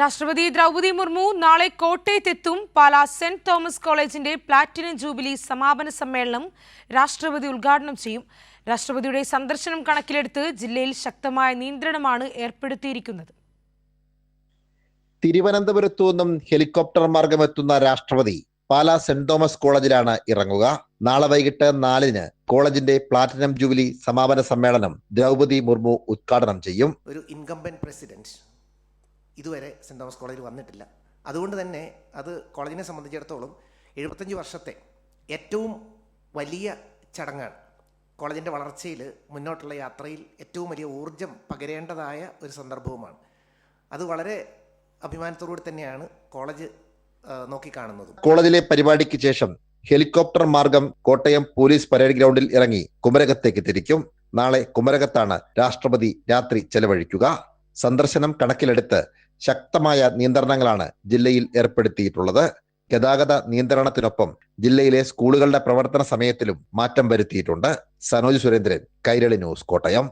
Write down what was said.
രാഷ്ട്രപതി ദ്രൗപദി മുർമു നാളെ കോട്ടയത്തെത്തും. പാലാ സെന്റ് തോമസ് കോളേജിന്റെ പ്ലാറ്റിനം ജൂബിലി സമാപന സമ്മേളനം രാഷ്ട്രപതി ഉദ്ഘാടനം ചെയ്യും. രാഷ്ട്രപതിയുടെ സന്ദർശനം കണക്കിലെടുത്ത് ജില്ലയിൽ ശക്തമായ നിയന്ത്രണമാണ് ഏർപ്പെടുത്തിയിരിക്കുന്നത്. തിരുവനന്തപുരത്തു നിന്നും ഹെലികോപ്റ്റർ മാർഗം എത്തുന്ന രാഷ്ട്രപതി പാലാ സെന്റ് തോമസ് കോളേജിലാണ് ഇറങ്ങുക. നാളെ വൈകിട്ട് നാലിന് കോളേജിന്റെ പ്ലാറ്റിനം ജൂബിലി സമാപന സമ്മേളനം ദ്രൗപദി മുർമു ഉദ്ഘാടനം ചെയ്യും. ഒരു ഇൻകംബൻ പ്രസിഡന്റ് ഇതുവരെ സെന്റ് തോമസ് കോളേജിൽ വന്നിട്ടില്ല. അതുകൊണ്ട് തന്നെ അത് കോളേജിനെ സംബന്ധിച്ചിടത്തോളം എഴുപത്തഞ്ച് വർഷത്തെ ഏറ്റവും വലിയ ചടങ്ങാണ്. കോളേജിന്റെ വളർച്ചയിൽ മുന്നോട്ടുള്ള യാത്രയിൽ ഏറ്റവും വലിയ ഊർജം പകരേണ്ടതായ ഒരു സന്ദർഭവുമാണ്. അത് വളരെ അഭിമാനത്തോടുകൂടി തന്നെയാണ് കോളേജ് നോക്കിക്കാണുന്നത്. കോളേജിലെ പരിപാടിക്ക് ശേഷം ഹെലികോപ്റ്റർ മാർഗം കോട്ടയം പോലീസ് പരേഡ് ഗ്രൗണ്ടിൽ ഇറങ്ങി കുമരകത്തേക്ക് തിരിക്കും. നാളെ കുമരകത്താണ് രാഷ്ട്രപതി രാത്രി ചെലവഴിക്കുക. സന്ദർശനം കണക്കിലെടുത്ത് ശക്തമായ നിയന്ത്രണങ്ങളാണ് ജില്ലയിൽ ഏർപ്പെടുത്തിയിട്ടുള്ളത്. ഗതാഗത നിയന്ത്രണത്തിനൊപ്പം ജില്ലയിലെ സ്കൂളുകളുടെ പ്രവർത്തന സമയത്തിലും മാറ്റം വരുത്തിയിട്ടുണ്ട്. സനോജ് സുരേന്ദ്രൻ കൈരളി ന്യൂസ് കോട്ടയം.